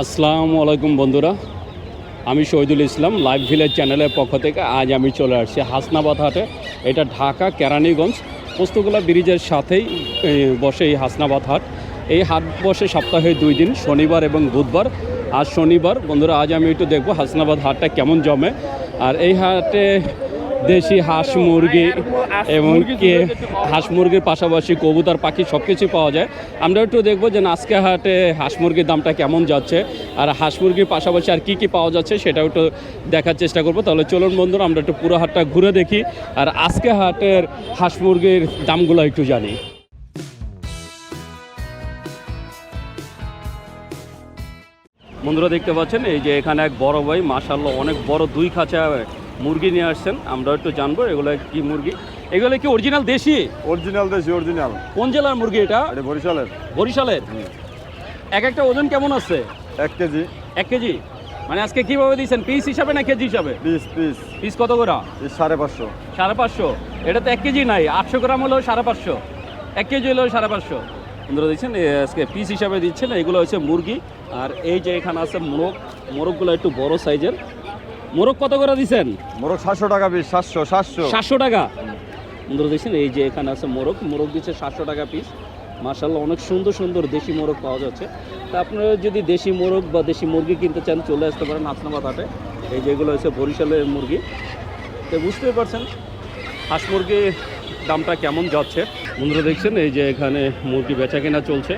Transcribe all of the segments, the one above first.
আসসালামু আলাইকুম বন্ধুরা। আমি শহীদুল ইসলাম লাইভ ভিলেজ চ্যানেলের পক্ষ থেকে আজ আমি চলে আসছি হাসনাবাদ হাটে। এটা ঢাকা, কেরানীগঞ্জ, পোস্তগোলা ব্রিজের সাথেই বসে এই হাসনাবাদ হাট। এই হাট বসে সপ্তাহে দুই দিন, শনিবার এবং বুধবার। আজ শনিবার, বন্ধুরা, আজ আমি একটু দেখব হাসনাবাদ হাটটা কেমন জমে। আর এই হাটে দেশি হাঁস মুরগি এবং হাঁস মুরগির পাশাপাশি কবুতর পাখি সব কিছু পাওয়া যায়। আমরা একটু দেখব যে না, আজকে হাটে হাঁস মুরগির দামটা কেমন যাচ্ছে আর হাঁস মুরগির পাশাপাশি আর কি কি পাওয়া যাচ্ছে সেটাও একটু দেখার চেষ্টা করব। তাহলে চলুন বন্ধুরা আমরা একটু পুরো হাটটা ঘুরে দেখি আর আজকে হাটের হাঁস মুরগির দামগুলো একটু জানি। বন্ধুরা দেখতে পাচ্ছেন এই যে এখানে এক বড় ভাই মাশাল্লাহ অনেক বড় দুই খাঁচা মুরগি নিয়ে আসছেন আমরা একটু জানব এগুলো কি মুরগি। এগুলো কি অরিজিনাল দেশি? অরিজিনাল দেশি অরিজিনাল কোন জেলার মুরগি এটা? এটা বরিশালের। বরিশালের? এক একটা ওজন কেমন আছে? এক কেজি। এক কেজি? মানে আজকে কীভাবে দিয়েছেন? পিস হিসাবে না কেজি হিসাবে? পিস পিস পিস কত করে? সাড়ে পাঁচশো। সাড়ে পাঁচশো। এটা তো এক কেজি নাই আটশো গ্রাম হলেও সাড়ে পাঁচশো। এক কেজি হলেও সাড়ে পাঁচশো। বন্ধুরা দিচ্ছেন আজকে পিস হিসাবে দিচ্ছেন এগুলো হচ্ছে মুরগি। আর এই যে এখানে আছে মোরগ মোরগগুলো একটু বড় সাইজের মোরগ কত করে দিচ্ছেন মোরগ সাতশো টাকা পিস সাতশো সাতশো। সাতশো টাকা। বন্ধুরা দেখছেন এই যে এখানে আছে মোরগ। মোরগ দিচ্ছে সাতশো টাকা পিস মার্শাল্লাহ অনেক সুন্দর সুন্দর দেশি মোরগ পাওয়া যাচ্ছে। তা আপনারা যদি দেশি মোরগ বা দেশি মুরগি কিনতে চান চলে আসতে পারেন হাসনাবাদ হাটে। এই যেগুলো হচ্ছে বরিশালের মুরগি। তো বুঝতেই পারছেন হাঁস মুরগির দামটা কেমন যাচ্ছে। বন্ধুরা দেখছেন এই যে এখানে মুরগি বেচা কেনা চলছে।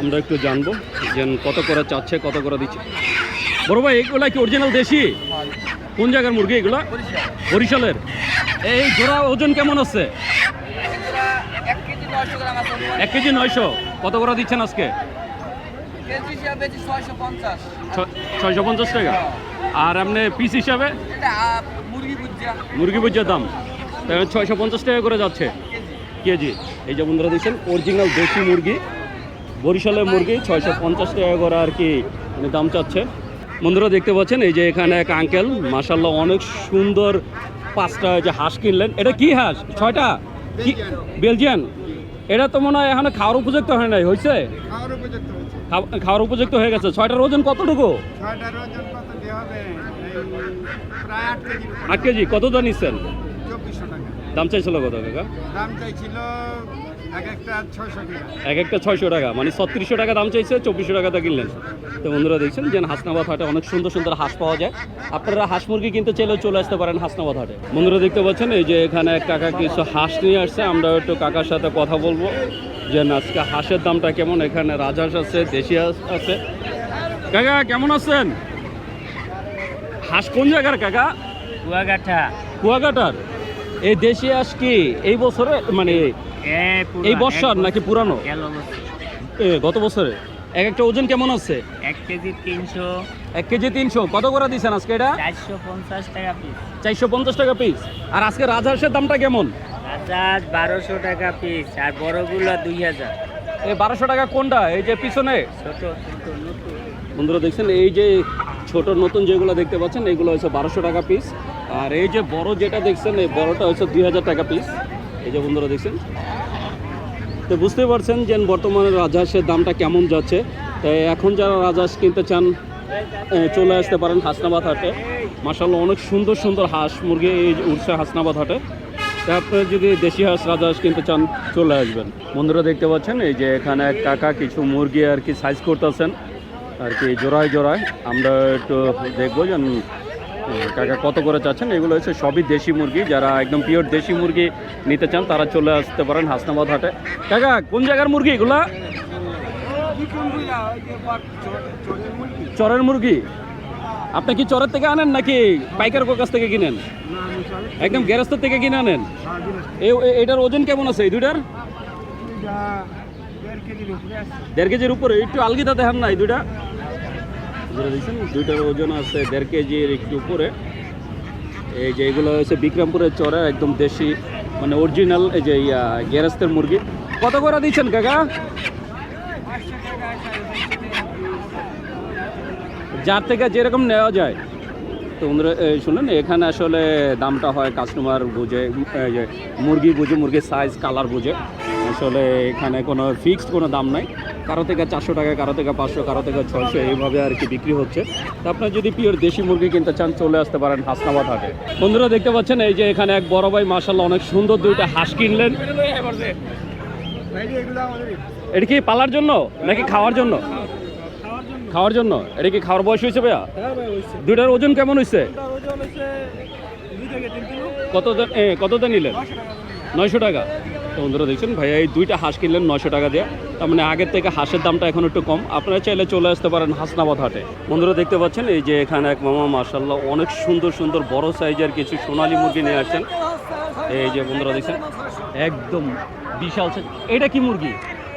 আমরা একটু জানব যে কত করে চাচ্ছে কত করে দিচ্ছে। বড় ভাই, এগুলা কি অরিজিনাল দেশি? কোন জায়গার মুরগি এগুলা? বরিশালের। এই জোড়া ওজন কেমন আছে? এক কেজি নয়শো। কত করে দিচ্ছেন আজকে? ছয়শো পঞ্চাশ টাকা। আর আপনি পিস হিসাবে? মুরগি বুঝা দাম। ছয়শো পঞ্চাশ টাকা করে যাচ্ছে। কেজি। এই যে বন্ধুরা দিচ্ছেন অরিজিনাল দেশি মুরগি। বরিশালের মুরগি, ছয়শো পঞ্চাশ টাকা করে আর কি মানে দাম চাচ্ছে। বন্ধুরা দেখতে পাচ্ছেন এই যে এখানে এক আঙ্কেল মাসাল্লাহ অনেক সুন্দর পাঁচটা যে হাঁস কিনলেন। এটা কি হাঁস? ছয়টা? বেলজিয়ান? এটা তো মনে হয় এখানে খাওয়ার উপযুক্ত হয় নাই হয়েছে? খাওয়ার উপযুক্ত খাও- খাওয়ার উপযুক্ত হয়ে গেছে। ছয়টার ওজন কতটুকু? আট কেজি। কত দাম নিচ্ছেন? দাম চাইছিল কত কাকা? দাম চাইছিল এক একটা ছয়শো টাকা। এক একটা ছয়শো টাকা মানে ছত্রিশশো টাকা দাম চাইছে চব্বিশশো টাকাতে কিনলেন। তো বন্ধুরা দেখছেন যে হাসনাবাদ হাটে অনেক সুন্দর সুন্দর হাঁস পাওয়া যায়। আপনারা হাঁস মুরগি কিনতে চাইলেও চলে আসতে পারেন হাসনাবাদ হাটে। বন্ধুরা দেখতে পাচ্ছেন এই যে এখানে এক কাকা কিছু হাঁস নিয়ে আসছে আমরা একটু কাকার সাথে কথা বলব। যে আজকে হাঁসের দামটা কেমন এখানে রাজহাঁস আছে দেশি হাঁস আছে। কাকা কেমন আছেন? হাঁস কোন জায়গার কাকা? কুয়াকাটা। কুয়াকাটার? এই দেশি হাঁস কি এই বছরে? মানে এই বর্ষার নাকি পুরানো? এ, গত বছরে? এক একটা ওজন কেমন আছে? এক কেজি তিনশো। এক কেজি তিনশো। কত করে দিচ্ছেন আজকে এটা? চারশো পঞ্চাশ টাকা পিস চারশো পঞ্চাশ টাকা পিস আর আজকে রাজহাঁসের দামটা কেমন? হাজার বারোশো টাকা পিস আর বড়গুলো দুই হাজার। এই বারোশো টাকা কোনটা? এই যে পিছনে। ছোট বন্ধুরা দেখছেন এই যে ছোট নতুন যেগুলো দেখতে পাচ্ছেন এগুলো হচ্ছে বারোশো টাকা পিস আর এই যে বড় যেটা দেখছেন, এই বড়টা হচ্ছে দুই হাজার টাকা পিস এই যে বন্ধুরা দেখছেন? তো বুঝতেই পারছেন যে বর্তমানে রাজহাঁসের দামটা কেমন যাচ্ছে। তাই এখন যারা রাজহাঁস কিনতে চান চলে আসতে পারেন হাসনাবাদ হাটে। মাসাল্লাহ অনেক সুন্দর সুন্দর হাঁস মুরগি এই যে উঠছে হাসনাবাদ হাটে। তাই আপনারা যদি দেশি হাঁস, রাজহাঁস কিনতে চান, চলে আসবেন। বন্ধুরা দেখতে পাচ্ছেন, এই যে এখানে এক কাকা কিছু মুরগি আর কি সাইজ করতেছেন। আর কি জোড়ায় জোড়ায়। আমরা একটু দেখব যে কাকা, কত করে চাচ্ছেন? এগুলো হচ্ছে সবই দেশি মুরগি। যারা একদম পিওর দেশি মুরগি নিতে চান, তারা চলে আসতে পারেন হাসনাবাদ হাটে। কাকা, কোন জায়গার মুরগি এগুলা? চরের মুরগি? আপনি কি চরের থেকে আনেন নাকি পাইকার কাছ থেকে কিনেন? একদম গ্যারেস্তার থেকে কিনে আনেন? এটার ওজন কেমন আছে এই দুইটার? দেড় কেজির উপরে একটু আলগিদা দেখান না এই দুইটা। দেখছেন দুইটার ওজন আছে দেড় কেজির একটু উপরে। এই যে এগুলো হচ্ছে বিক্রমপুরের চরে একদম দেশি মানে অরিজিনাল এই যে গ্যারেস্তের মুরগি। কত করে দিচ্ছেন, কাকা? যার থেকে যেরকম নেওয়া যায়। তো শুনুন, এখানে আসলে দামটা হয় কাস্টমার বুঝে মুরগি বুঝে, মুরগির সাইজ কালার বুঝে। আসলে এখানে কোনো ফিক্সড কোনো দাম নাই। কারও থেকে চারশো টাকা কারও থেকে পাঁচশো কারও থেকে ছয়শো এইভাবে আর কি বিক্রি হচ্ছে। তা আপনার যদি পিওর দেশি মুরগি কিনতে চান চলে আসতে পারেন হাসনাবাদ হাটে। বন্ধুরা দেখতে পাচ্ছেন এই যে এখানে এক বড় ভাই মাসাল্লাহ অনেক সুন্দর দুইটা হাঁস কিনলেন। এটা কি পালার জন্য নাকি খাওয়ার জন্য? খাওয়ার জন্য। এটা কি খাওয়ার বয়স হয়েছে ভাইয়া? দুইটার ওজন কেমন হয়েছে? কত এ, নিলেন? নয়শো টাকা। তো বন্ধুরা দেখছেন? ভাইয়া এই দুইটা হাঁস কিনলেন নয়শো টাকা দিয়ে। তার মানে আগের থেকে হাঁসের দামটা এখন একটু কম। আপনারা চাইলে চলে আসতে পারেন হাসনাবাদ হাটে। বন্ধুরা দেখতে পাচ্ছেন এই যে এখানে এক মামা মার্শাল্লাহ অনেক সুন্দর সুন্দর বড় সাইজের কিছু সোনালি মুরগি নিয়ে আসছেন। এই যে বন্ধুরা দেখছেন একদম বিশাল এটা কি মুরগি?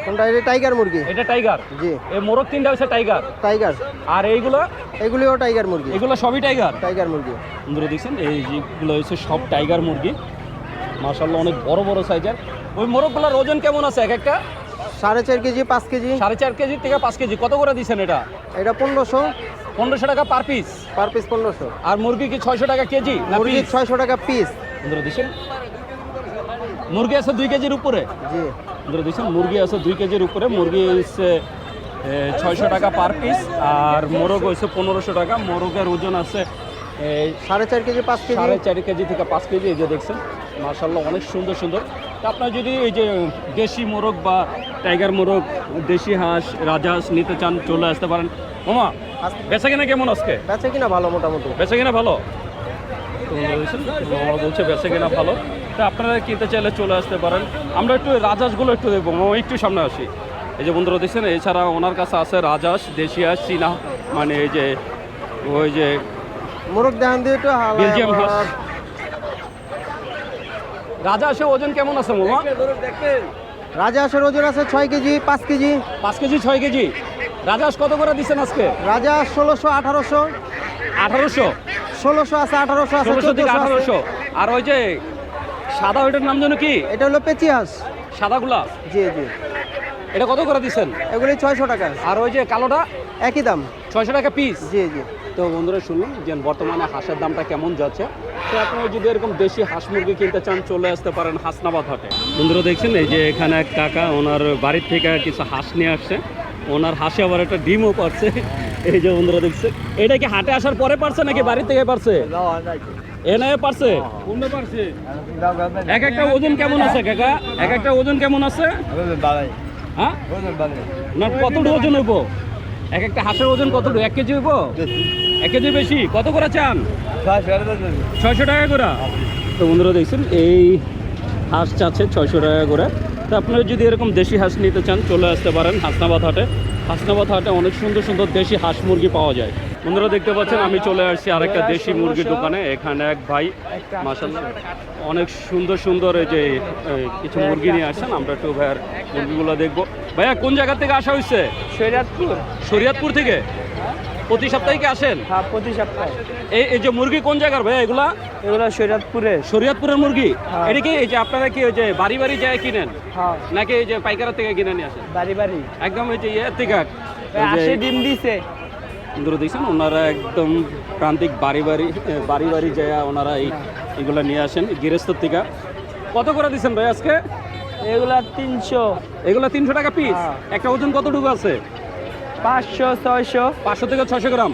কোনটা? এটা টাইগার মুরগি। এটা টাইগার? জি। এই মোরগ তিনটা হচ্ছে টাইগার? টাইগার। আর এইগুলো? এগুলিও টাইগার মুরগি। এগুলো সবই টাইগার? টাইগার মুরগি। বন্ধুরা দেখছেন এই যেগুলো হচ্ছে সব টাইগার মুরগি। মার্শাল্লাহ অনেক বড় বড় সাইজের। ওই মোরগগুলোর ওজন কেমন আছে এক একটা? সাড়ে চার কেজি পাঁচ কেজি। সাড়ে চার কেজি থেকে পাঁচ কেজি। কত করে দিচ্ছেন এটা? এটা পনেরোশো। পনেরোশো টাকা পার পিস পার পিস পনেরোশো। আর মুরগি কি ছয়শো টাকা কেজি না মুরগি ছয়শো টাকা পিস বন্ধুরা দিচ্ছেন মুরগি আছে দুই কেজির উপরে? জি। বন্ধুরা দিচ্ছেন মুরগি আছে দুই কেজির উপরে। মুরগি হচ্ছে ছয়শো টাকা পার পিস আর মোরগ হয়েছে পনেরোশো টাকা। মোরগের ওজন আছে সাড়ে চার কেজি পাঁচ কেজি। সাড়ে চার কেজি থেকে পাঁচ কেজি এই যে দেখছেন? মার্শাল্লাহ অনেক সুন্দর সুন্দর। তা আপনার যদি এই যে দেশি মোরগ বা টাইগার মোরগ দেশি হাঁস রাজহাঁস নিতে চান চলে আসতে পারেন। মামা বেচা কিনা কেমন আজকে? বেচে কিনা ভালো মোটামুটি। বেচা কিনা ভালো? মামা বলছে বেচা কিনা ভালো। তা আপনারা কিনতে চাইলে চলে আসতে পারেন। আমরা একটু রাজহাঁসগুলো একটু দেখব। একটু সামনে আসি। এই যে বন্ধুরা দেখছেন এছাড়া ওনার কাছে আছে রাজহাঁস দেশি হাঁস চীনা মানে এই যে ওই যে মোরগ দেখান দিয়ে একটু বেলজিয়াম হাঁস। রাজহাঁসের ওজন কেমন আছে মামা? রাজা হাঁসের ওজন আছে ছয় কেজি পাঁচ কেজি। পাঁচ কেজি ছয় কেজি। রাজহাঁস কত করে দিচ্ছেন আজকে? রাজা ষোলোশো আঠারোশো। আঠারোশো? ষোলোশো আছে আঠারোশো আছে ষোলোশো থেকে আঠারোশো। আর ওই যে সাদা ওইটার নাম যেন কি? এটা হলো পেঁচি হাঁস সাদাগুলা জি জি। এটা কত করে দিচ্ছেন এগুলি ছয়শো টাকা। আর ওই যে কালোটা? একই দাম। ছয়শো টাকা পিস জি জি। তো বন্ধুরা শুনুন যে বর্তমানে হাঁসের দামটা কেমন যাচ্ছে তো আপনারা যদি এরকম দেশি হাঁস মুরগি কিনতে চান চলে আসতে পারেন হাসনাবাদ হাটে। বন্ধুরা দেখছেন এই যে এখানে এক কাকা ওনার বাড়ির থেকে কিছু হাঁস নিয়ে আসছে। ওনার হাঁসে আবার একটা ডিমও পারছে। এই যে বন্ধুরা দেখছে এটা কি হাটে আসার পরে পারছে নাকি বাড়ি থেকে পারছে? এ নয় পারছে? এক একটা ওজন কেমন আছে কাকা? এক একটা ওজন কেমন আছে? হ্যাঁ? না কতটুকু ওজন হইব? এক একটা হাঁসের ওজন কতটুকু? এক কেজি হইব? এক কেজি বেশি কত করে চান? ছয়শো টাকা করে। তো বন্ধুরা দেখছেন এই হাঁস চাচ্ছে ছয়শো টাকা করে। তো আপনারা যদি এরকম দেশি হাঁস নিতে চান চলে আসতে পারেন হাসনাবাদ হাটে। হাসনাবাদ হাটে অনেক সুন্দর সুন্দর দেশি হাঁস মুরগি পাওয়া যায়। বন্ধুরা দেখতে পাচ্ছেন আমি চলে আসছি আরেকটা দেশি মুরগির দোকানে। এখানে এক ভাই মাসাল্লাহ অনেক সুন্দর সুন্দর এই যে কিছু মুরগি নিয়ে আসছেন। আমরা একটু ভাইয়ার মুরগিগুলো দেখব। ভাইয়া কোন জায়গা থেকে আসা হয়েছে শরীয়তপুর। শরিয়াতপুর থেকে? প্রতি সপ্তাহে কি আসেন? হ্যাঁ প্রতি সপ্তাহে। এই এই যে মুরগি কোন জায়গার ভাইয়া এগুলা? এগুলো শরীয়তপুরে। শরীয়তপুরের মুরগি? হ্যাঁ। এটা কি এই যে আপনারা কি ওই যে বাড়ি বাড়ি যায় কিনেন? হ্যাঁ। নাকি এই যে পাইকারের থেকে কিনে নিয়ে আসেন? বাড়ি বাড়ি। একদম ওই যে ইয়ে থেকে ডিম দিছে। বন্ধুরা দেখছেন ওনারা একদম প্রান্তিক বাড়ি বাড়ি বাড়ি বাড়ি যায় ওনারা এই এগুলো নিয়ে আসেন গৃহস্থর থেকে কত করে দিচ্ছেন ভাই আজকে? এগুলা তিনশো। এগুলো তিনশো টাকা পিস হ্যাঁ। একটা ওজন কতটুকু আছে? পাঁচশো ছয়শো। পাঁচশো থেকে ছশো গ্রাম।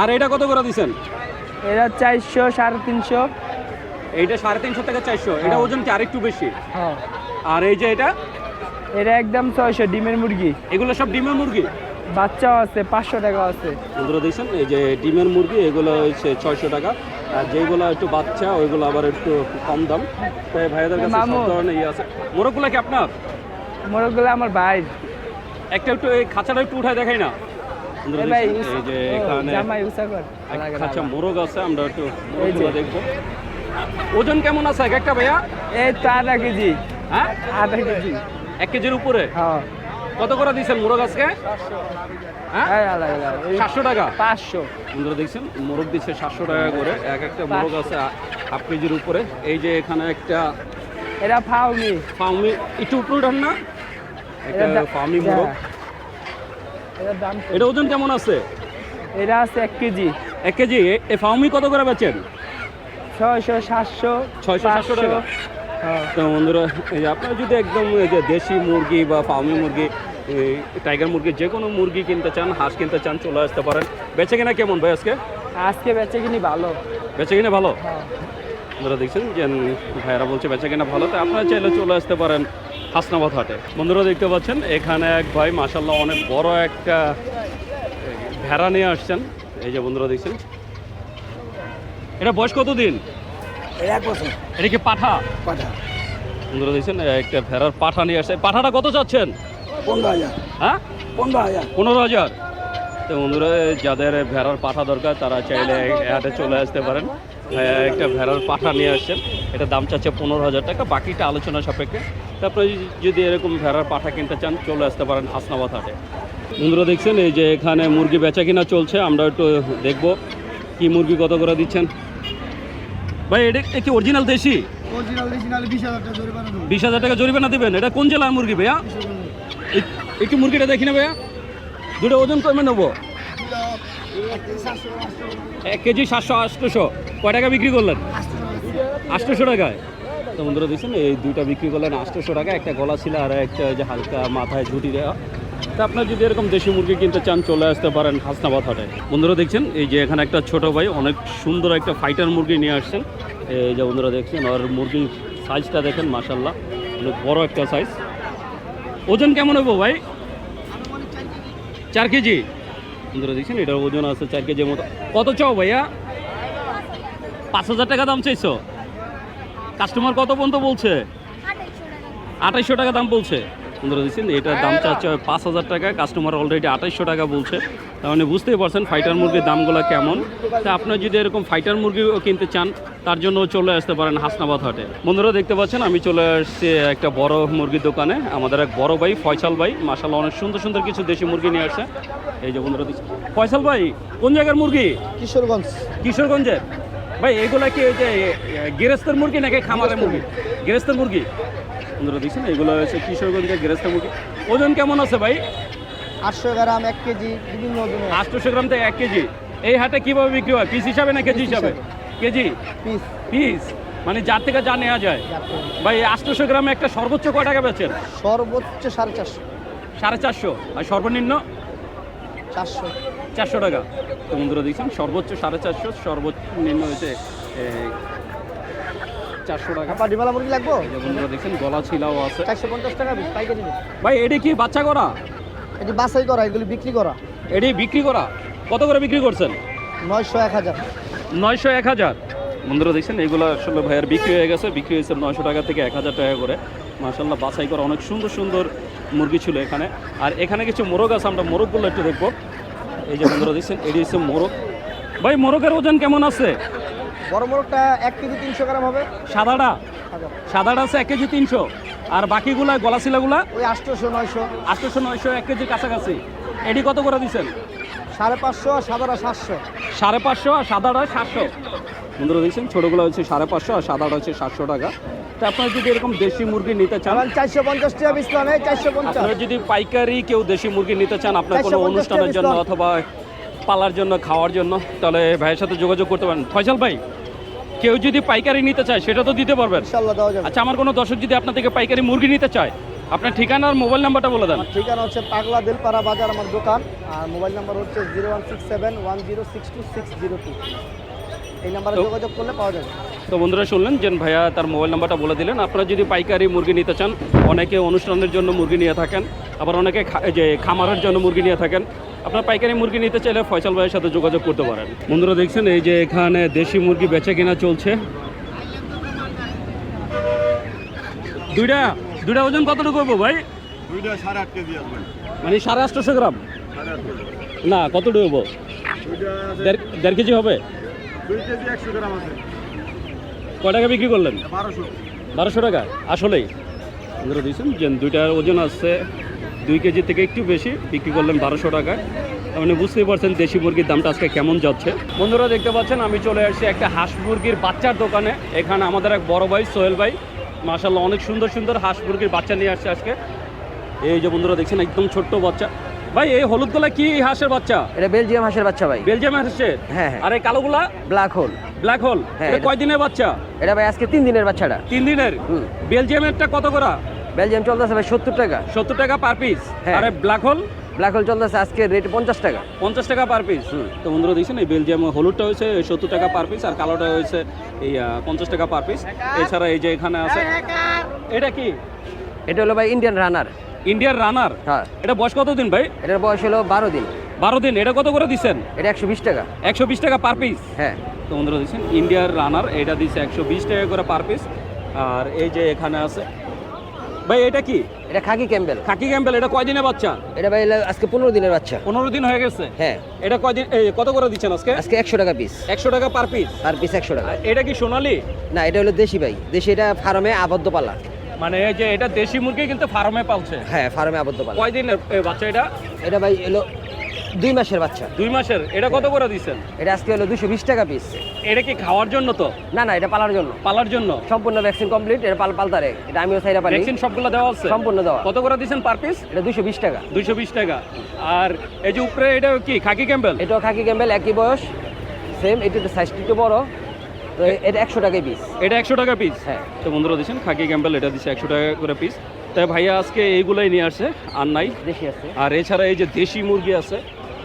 আর এটা কত করে দিচ্ছেন এরা চারশো সাড়ে তিনশো। এইটা সাড়ে তিনশো থেকে চারশো। এটা ওজন কি আরেকটু বেশি? হ্যাঁ। আর এই যে এটা? এটা একদম ছয়শো ডিমের মুরগি। এগুলো সব ডিমের মুরগি? বাচ্চাও আছে পাঁচশো টাকা আছে। বন্ধুরা দেখছেন এই যে ডিমের মুরগি এগুলো হচ্ছে ছয়শো টাকা। আর যেগুলো একটু বাচ্চা ওইগুলো আবার একটু কম দাম। তাই ভাইয়াদের কাছে সব ধরনের ইয়ে আছে। মোরগগুলো কি আপনার? মোরগগুলো আমার ভাই একটা একটু এই খাঁচাটা একটু উঠায় দেখাই না। এই যে এখানে খাঁচা মোরগ আছে আমরা একটু দেখব। ওজন কেমন আছে এক একটা ভাইয়া? এই তো আধা কেজি। হ্যাঁ? আধা কেজি। এক কেজির উপরে? হ্যাঁ। কত করে দিচ্ছেন মোরগ আজকে? হ্যাঁ? সাতশো টাকা? পাঁচশো। বন্ধুরা দেখছেন? মোরগ দিচ্ছে সাতশো টাকা করে। এক একটা মোরগ আছে হাফ কেজির উপরে। এই যে এখানে একটা এরা ফাউমি। ফার্মি একটু উপরে উঠান না? একটা ফার্মি মোরগ। এরা দাম এটা ওজন কেমন আছে? এরা আছে এক কেজি। এক কেজি? এ- এ ফার্মি কত করে বেচেন? ছয়শো সাতশো ছয়শো সাতশো টাকা। হ্যাঁ। তো বন্ধুরা এই যে আপনারা যদি একদম এই যে দেশি মুরগি বা ফার্মি মুরগি টাইগার মুরগি যে কোনো মুরগি কিনতে চান হাঁস কিনতে চান চলে আসতে পারেন। বেচে কিনা কেমন ভাই আজকে? আজকে বেচে কিনি ভালো। বেচে কিনা ভালো? বন্ধুরা দেখছেন যে ভাইয়ারা বলছে বেচা কিনা ভালো তো আপনারা চাইলে চলে আসতে পারেন হাসনাবাদ হাটে। বন্ধুরা দেখতে পাচ্ছেন এখানে এক ভাই মাসাল্লাহ অনেক বড় একটা ভেড়া নিয়ে আসছেন। এই যে বন্ধুরা দেখছেন এটা বয়স কতদিন? এটা কি পাঠা? পাঠা। বন্ধুরা দেখছেন একটা ভেড়ার পাঠা নিয়ে আসছে। পাঠাটা কত চাচ্ছেন? পনেরো হাজার। হ্যাঁ? পনেরো হাজার। পনেরো হাজার। তো বন্ধুরা যাদের ভেড়ার পাঠা দরকার তারা চাইলে হাটে চলে আসতে পারেন। একটা ভেড়ার পাঠা নিয়ে আসছেন। এটা দাম চাচ্ছে পনেরো হাজার টাকা বাকিটা আলোচনা সাপেক্ষে। তারপরে যদি এরকম ভেড়ার পাঠা কিনতে চান চলে আসতে পারেন হাসনাবাদ হাটে। বন্ধুরা দেখছেন এই যে এখানে মুরগি বেচা কিনা চলছে আমরা একটু দেখব কি মুরগি কত করে দিচ্ছেন। ভাই এটা কি অরিজিনাল দেশি? বিশ হাজার টাকা জরিমানা দিবেন? এটা কোন জেলার মুরগি ভাইয়া? একটু মুরগিটা দেখি না ভাইয়া। দুটো ওজন কমে নেব? এক কেজি সাতশো আটশোশো কয় টাকা বিক্রি করলেন? আটশোশো টাকায়। তো বন্ধুরা দেখছেন, এই দুইটা বিক্রি করলেন আটশোশো টাকা, একটা গলা ছিল আর একটা যে হালকা মাথায় ঝুটি দেওয়া। তা আপনার যদি এরকম দেশি মুরগি কিনতে চান, চলে আসতে পারেন হাসনাবাদ হাটে। বন্ধুরা দেখছেন, এই যে এখানে একটা ছোট ভাই, অনেক সুন্দর একটা ফাইটার মুরগি নিয়ে আসছেন। এই যে বন্ধুরা দেখছেন আর মুরগির সাইজটা দেখেন মাসাল্লাহ অনেক বড় একটা সাইজ ওজন কেমন হব ভাই? চার কেজি। বন্ধুরা দেখছেন, এটার ওজন আছে চার কেজির মতো। কত চাও ভাইয়া? পাঁচ হাজার টাকা দাম চাইছো? কাস্টমার কত পর্যন্ত বলছে? আঠাইশশো টাকা দাম বলছে। বন্ধুরা দেখছেন এটার দাম চাচ্ছে পাঁচ হাজার টাকা। কাস্টমার অলরেডি আঠাইশশো টাকা বলছে। তার মানে বুঝতেই পারছেন ফাইটার মুরগির দামগুলো কেমন। তা আপনার যদি এরকম ফাইটার মুরগিও কিনতে চান তার জন্য চলে আসতে পারেন হাসনাবাদ হাটে। বন্ধুরা দেখতে পাচ্ছেন আমি চলে আসছি একটা বড় মুরগির দোকানে। আমাদের এক বড় ভাই ফয়সাল ভাই। মাসাল্লাহ অনেক সুন্দর সুন্দর কিছু দেশি মুরগি নিয়ে আসছে। এই যে বন্ধুরা দেখছি ফয়সাল ভাই কোন জায়গার মুরগি? কিশোরগঞ্জ। কিশোরগঞ্জের। ভাই এগুলা কি ওই যে গেরেস্তের মুরগি নাকি খামারের মুরগি? গেরেস্তের মুরগি? বন্ধুরা দেখছেন এগুলো হচ্ছে কিশোরগঞ্জের গেরেস্তের মুরগি। ওজন কেমন আছে ভাই? আটশো গ্রাম এক কেজি বিভিন্ন ওজনের। আটশোশো গ্রাম থেকে এক কেজি। এই হাটে কীভাবে বিক্রি হয়? পিস হিসাবে না কেজি হিসাবে? কেজি? পিস। পিস? মানে যার থেকে যা নেওয়া যায়। ভাই আটশোশো গ্রামে একটা সর্বোচ্চ কয় টাকা বেচেন? সর্বোচ্চ সাড়ে চারশো। সাড়ে চারশো। আর সর্বনিম্ন? চারশো। চারশো টাকা। তো বন্ধুরা দেখছেন সর্বোচ্চ সাড়ে চারশো সর্বনিম্ন হয়েছে চারশো টাকা। আপা মুরগি লাগবো? বন্ধুরা দেখছেন গলা ছিলাও আছে। চারশো পঞ্চাশ টাকা পাইকারি। ভাই এটি কি বাচ্চা করা? এটি বাছাই করা এগুলি বিক্রি করা। এটি বিক্রি করা? কত করে বিক্রি করছেন? নয়শো এক হাজার। নয়শো এক হাজার। বন্ধুরা দেখছেন এগুলো আসলে ভাইয়ের বিক্রি হয়ে গেছে বিক্রি হয়েছে নয়শো টাকা থেকে এক হাজার টাকা করে। মাসাল্লাহ বাছাই করা অনেক সুন্দর সুন্দর মুরগি ছিল এখানে। আর এখানে কিছু মোরগ আছে আমরা মোরগগুলো একটু দেখব। এই যে বন্ধুরা দেখছেন এটি হচ্ছে মোরগ। ভাই মোরগের ওজন কেমন আছে? বড় মোরগটা এক কেজি তিনশো গ্রাম হবে। সাদাটা। সাদাটা আছে এক কেজি তিনশো। আর বাকিগুলা গলাশিলাগুলা? ওই আটশোশো নয়শো। আটশোশো নয়শো এক কেজির কাছাকাছি। এটি কত করে দিচ্ছেন সাড়ে পাঁচশো আর সাদারা সাতশো। সাড়ে পাঁচশো আর সাদাটা সাতশো। বন্ধুরা দেখছেন ছোটোগুলো হচ্ছে সাড়ে পাঁচশো আর সাদাটা হচ্ছে সাতশো টাকা। তো আপনারা যদি এরকম দেশি মুরগি নিতে চান চারশো পঞ্চাশ টাকা পিস চারশো পঞ্চাশ। যদি পাইকারি কেউ দেশি মুরগি নিতে চান আপনার কোনো অনুষ্ঠানের জন্য অথবা পালার জন্য খাওয়ার জন্য তাহলে ভাইয়ের সাথে যোগাযোগ করতে পারেন। ফয়সাল ভাই কেউ যদি পাইকারি নিতে চায় সেটা তো দিতে পারবেন। আচ্ছা আমার কোনো দর্শক যদি আপনার থেকে পাইকারি মুরগি নিতে চায় আপনার ঠিকানা আর মোবাইল নাম্বারটা বলে দেন। ঠিকানা হচ্ছে পাগলা বেলপাড়া বাজার আমার দোকান। আর মোবাইল নাম্বার হচ্ছে zero one six seven one zero six two six zero two. এই নাম্বারে যোগাযোগ করলে পাওয়া যাবে। তো বন্ধুরা শুনলেন যে ভাইয়া তার মোবাইল নাম্বারটা বলে দিলেন। আপনারা যদি পাইকারি মুরগি নিতে চান অনেকে অনুষ্ঠানের জন্য মুরগি নিয়ে থাকেন আবার অনেকে যে খামারের জন্য মুরগি নিয়ে থাকেন আপনার পাইকারি মুরগি নিতে চাইলে ফয়সাল ভাইয়ের সাথে যোগাযোগ করতে পারেন। বন্ধুরা দেখছেন এই যে এখানে দেশি মুরগি বেচে কেনা চলছে। দুইটা দুইটা ওজন কতটুকু করব ভাই? দুইটা সাড়ে আট কেজি আসবেন মানে সাড়ে আটশোশো গ্রাম? না কতটুকু হব দেড় কেজি হবে? কয় টাকা বিক্রি করলেন? বারোশো। টাকা আসলেই। দিয়েছেন যে দুইটার ওজন আছে। দুই কেজি থেকে একটু বেশি বিক্রি করলেন বারোশো টাকায়। মানে বুঝতেই পারছেন দেশি মুরগির দামটা আজকে কেমন যাচ্ছে। বন্ধুরা দেখতে পাচ্ছেন আমি চলে আসছি একটা হাঁস মুরগির বাচ্চার দোকানে। এখানে আমাদের এক বড় ভাই সোহেল ভাই মাসাল্লাহ অনেক সুন্দর সুন্দর হাঁস মুরগির বাচ্চা নিয়ে আসছে আজকে। এই যে বন্ধুরা দেখছেন একদম ছোট্ট বাচ্চা। ভাই এই হলুদ গোলা কি হাঁসের বাচ্চা? এটা বেলজিয়াম হাঁসের বাচ্চা ভাই। বেলজিয়াম হাঁসের? হ্যাঁ, হ্যাঁ। আর এই কালোগুলা? Black hole. Black hole. হ্যাঁ, এটা কয় দিনের বাচ্চা? এটা ভাই আজকে তিন দিনের বাচ্চাটা। তিন দিনের? হুম। বেলজিয়ামেরটা কত করা? বেলজিয়াম চলতেছে ভাই সত্তর টাকা। সত্তর টাকা পার পিস হ্যাঁ। আরে ব্ল্যাক হোল ব্ল্যাক হোল চলতেছে আজকে রেট পঞ্চাশ টাকা। পঞ্চাশ টাকা পার পিস তো বন্ধুরা দেখছেন এই বেলজিয়াম হলুদটা হয়েছে সত্তর টাকা পার পিস আর কালোটা হয়েছে এই পঞ্চাশ টাকা পার পিস এছাড়া এই যে এখানে আছে এটা কি? এটা হলো ভাই ইন্ডিয়ান রানার ইন্ডিয়ার রানার হ্যাঁ। এটা বয়স কতদিন ভাই? এটার বয়স হলো বারো দিন। বারো দিন এটা কত করে দিচ্ছেন? এটা একশো বিশ টাকা। একশো বিশ টাকা পার পিস হ্যাঁ। তো বন্ধুরা দিচ্ছেন ইন্ডিয়ার রানার এটা দিচ্ছে একশো বিশ টাকা করে পার পিস আর এই যে এখানে আছে ভাই এটা কি? এটা খাকি ক্যাম্বেল খাকি ক্যাম্পেল এটা কয়দিনের বাচ্চা? এটা ভাই আজকে পনেরো দিনের বাচ্চা। পনেরো দিন হয়ে গেছে? হ্যাঁ। এটা কয়দিন কত করে দিচ্ছেন আজকে? আজকে একশো টাকা পিস একশো টাকা পার পিস পার পিস একশো টাকা। এটা কি সোনালি? না এটা হলো দেশি ভাই। দেশি এটা ফার্মে আবদ্ধ পালা। মানে এই যে এটা দেশি মুরগি কিন্তু ফার্মে পালছে। হ্যাঁ ফার্মে আবদ্ধ পালা। কয়দিনের বাচ্চা এটা? এটা ভাই এলো দুই মাসের বাচ্চা। দুই মাসের? এটা কত করে দিচ্ছেন? এটা আজকে হলো দুশো বিশ টাকা পিস এটা কি খাওয়ার জন্য তো? না না এটা পালার জন্য। পালার জন্য? সম্পূর্ণ ভ্যাকসিন কমপ্লিট এটা পাল পালতারে এটা আমিও সাইরা পারি ভ্যাকসিন সবগুলো দেওয়া আছে? সম্পূর্ণ দেওয়া। কত করে দিচ্ছেন পার পিস এটা দুশো বিশ টাকা। দুইশো বিশ টাকা। আর এই যে উপরে এটা কি খাকি ক্যাম্পেল এটাও খাকি ক্যাম্বেল একই বয়স সেম এটা সাইজটা একটু বড়। তো এটা একশো টাকায় পিস এটা একশো টাকা পিস হ্যাঁ। তো বন্ধুরা দিচ্ছেন খাকি ক্যাম্পেল এটা দিচ্ছে একশো টাকা করে পিস তাই ভাইয়া আজকে এইগুলাই নিয়ে আসছে আর নাই। দেশি আছে। আর এছাড়া এই যে দেশি মুরগি আছে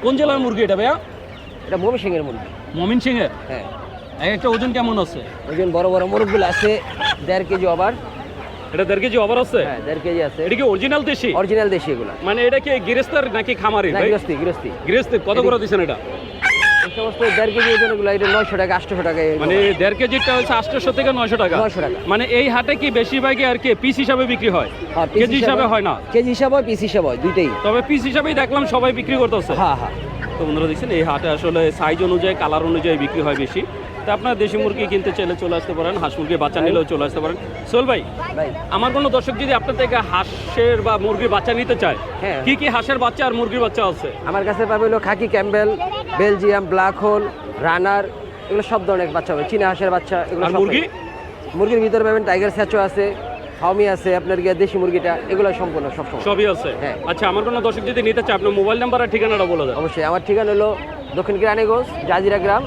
কোন জেলার মুরগি এটা ভাইয়া? এটা মমিন সিংয়ের মুরগি। মমিন সিং এর হ্যাঁ। এক একটা ওজন কেমন আছে? ওজন বড় বড় মুরগগুলো আছে দেড় কেজি ওভার। এটা দেড় কেজি ওভার আছে? হ্যাঁ দেড় কেজি আছে। এটা কি অরিজিনাল দেশি? অরিজিনাল দেশি এগুলো। মানে এটা কি গৃহস্থের নাকি খামারি গৃহস্থি গৃহস্থি। গৃহস্থি কত করে দিচ্ছেন এটা? সমস্ত দেড় কেজি ওজনগুলো এটা নয়শো টাকা আটশো টাকা মানে দেড় কেজিটা হচ্ছে আটশোশো থেকে নয়শো টাকা। 900 টাকা। মানে এই হাটে কি বেশিরভাগই আর কি পিস হিসাবে বিক্রি হয়? হ্যাঁ, কেজি হিসাবে হয় না? কেজি হিসাবে পিস হিসাবে হয় দুইটাই। তবে পিস হিসাবেই দেখলাম সবাই বিক্রি করতেছে। হ্যাঁ হ্যাঁ। তো বন্ধুরা দেখছেন এই হাটে আসলে সাইজ অনুযায়ী কালার অনুযায়ী বিক্রি হয় বেশি। তা আপনার দেশি মুরগি কিনতে চাইলে চলে আসতে পারেন হাঁস মুরগি বাচ্চা নিলেও চলে আসতে পারেন। সোল ভাই ভাই। আমার কোনো দর্শক যদি আপনার থেকে হাঁসের বা মুরগির বাচ্চা নিতে চায় হ্যাঁ। কি কি হাঁসের বাচ্চা আর মুরগির বাচ্চা আছে? আমার কাছে পাবে হলো Khaki Campbell Belgium black hole runner এগুলো সব ধরনের বাচ্চা হবে। চীনা হাঁসের বাচ্চা এগুলো সব মুরগি? মুরগির ভিতরে পাবেন টাইগার স্যাচো আছে হাউমি আছে আপনার গিয়ে দেশি মুরগিটা এগুলো সম্পূর্ণ সব সময়। সবই আছে? হ্যাঁ। আচ্ছা আমার কোনো দর্শক যদি নিতে চায় আপনার মোবাইল নাম্বার আর ঠিকানাটা বলে দেন। অবশ্যই আমার ঠিকানা হলো দক্ষিণ কিরানীগঞ্জ জাজিরা গ্রাম।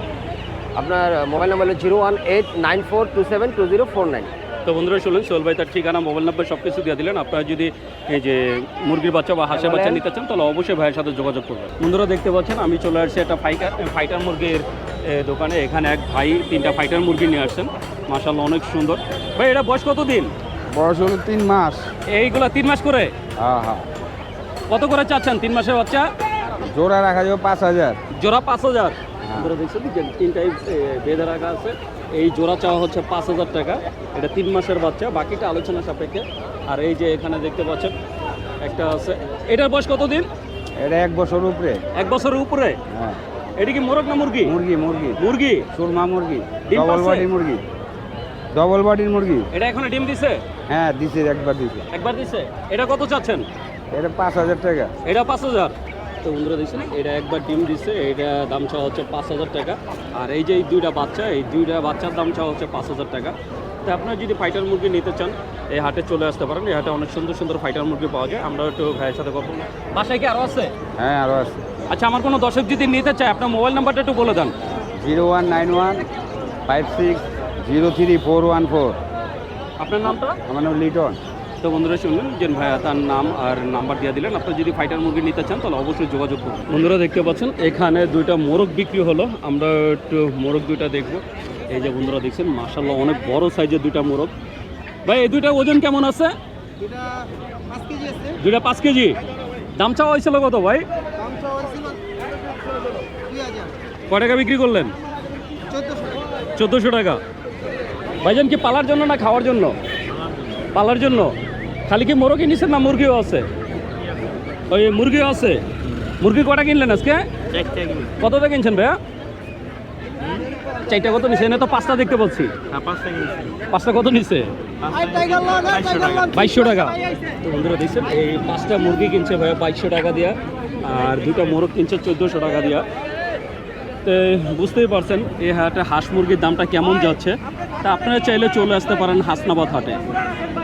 আপনার মোবাইল নাম্বার হলো zero one eight nine four two seven two zero four nine তো বন্ধুরা শুনলেন সোহেল ভাই তার ঠিকানা মোবাইল নাম্বার সব কিছু দিয়ে দিলেন। আপনারা যদি এই যে মুরগির বাচ্চা বা হাঁসের বাচ্চা নিতে চান তাহলে অবশ্যই ভাইয়ের সাথে যোগাযোগ করবেন। বন্ধুরা দেখতে পাচ্ছেন আমি চলে আসছি একটা ফাইটার ফাইটার মুরগির দোকানে। এখানে এক ভাই তিনটা ফাইটার মুরগি নিয়ে আসছেন। মাসাল্লাহ অনেক সুন্দর। ভাই এটা বয়স কত দিন বয়স হলো তিন মাস। এইগুলা তিন মাস করে? হ্যাঁ হ্যাঁ। কত করে চাচ্ছেন তিন মাসের বাচ্চা? জোড়া রাখা যাবে পাঁচ হাজার। জোড়া পাঁচ হাজার। দেখছেন যে তিনটাই বেঁধে রাখা আছে। এই জোড়া চাওয়া হচ্ছে পাঁচ হাজার টাকা। এটা তিন মাসের বাচ্চা বাকিটা আলোচনা সাপেক্ষে। আর এই যে এখানে দেখতে পাচ্ছেন একটা আছে। এটার বয়স কতদিন? এটা এক বছর উপরে। এক বছরের উপরে? হ্যাঁ। এটা কি মোরগ না মুরগি? মুরগি মুরগি। মুরগি? সুরমা মুরগি। ডবল পারছে? মুরগি। ডবল বডির মুরগি। এটা এখনও ডিম দিছে? হ্যাঁ দিছে একবার দিছে। একবার দিছে? এটা কত চাচ্ছেন? এটা পাঁচ হাজার টাকা। এটা পাঁচ হাজার। তো বন্ধুরা দেখছেন এটা একবার ডিম দিচ্ছে এটা দাম চাওয়া হচ্ছে পাঁচ হাজার টাকা। আর এই যে এই দুইটা বাচ্চা এই দুইটা বাচ্চার দাম চাওয়া হচ্ছে পাঁচ হাজার টাকা। তো আপনারা যদি ফাইটার মুরগি নিতে চান এই হাটে চলে আসতে পারেন। এই হাটে অনেক সুন্দর সুন্দর ফাইটার মুরগি পাওয়া যায়। আমরা একটু ভাইয়ের সাথে কথা বাসায় কি আরও আছে? হ্যাঁ আরও আছে। আচ্ছা আমার কোনো দর্শক যদি নিতে চায় আপনার মোবাইল নাম্বারটা একটু বলে দেন। Zero one nine one five six zero three four one four. আপনার নামটা? আমার নাম লিটন। তো বন্ধুরা শুনলেন যে ভাইয়া তার নাম আর নাম্বার দিয়ে দিলেন। আপনি যদি ফাইটার মুরগি নিতে চান তাহলে অবশ্যই যোগাযোগ করুন। বন্ধুরা দেখতে পাচ্ছেন এখানে দুইটা মোরগ বিক্রি হলো। আমরা একটু মোরগ দুইটা দেখব। এই যে বন্ধুরা দেখছেন মাসাল্লাহ অনেক বড় সাইজের দুইটা মোরগ। ভাই এই দুইটা ওজন কেমন আছে? দুইটা পাঁচ কেজি দাম চাওয়া হয়েছিল কত ভাই? কয় টাকা বিক্রি করলেন? চোদ্দোশো টাকা। ভাইজান কি পালার জন্য না খাওয়ার জন্য? পালার জন্য। খালি কি মোরগই নিছেন না মুরগিও আছে? ওই মুরগিও আছে। মুরগি কটা কিনলেন আজকে? কতটা কিনছেন ভাইয়া? চারটা কত নিছে? এনে তো পাঁচটা দেখতে পাচ্ছি। পাঁচটা কত নিছে? বাইশশো টাকা। তো বন্ধুরা দেখছেন? এই পাঁচটা মুরগি কিনছে ভাইয়া বাইশশো টাকা দিয়া আর দুটা মোরগ কিনছে চোদ্দোশো টাকা দিয়া। তো বুঝতেই পারছেন এই হাটে হাঁস মুরগির দামটা কেমন যাচ্ছে। তা আপনারা চাইলে চলে আসতে পারেন হাসনাবাদ হাটে।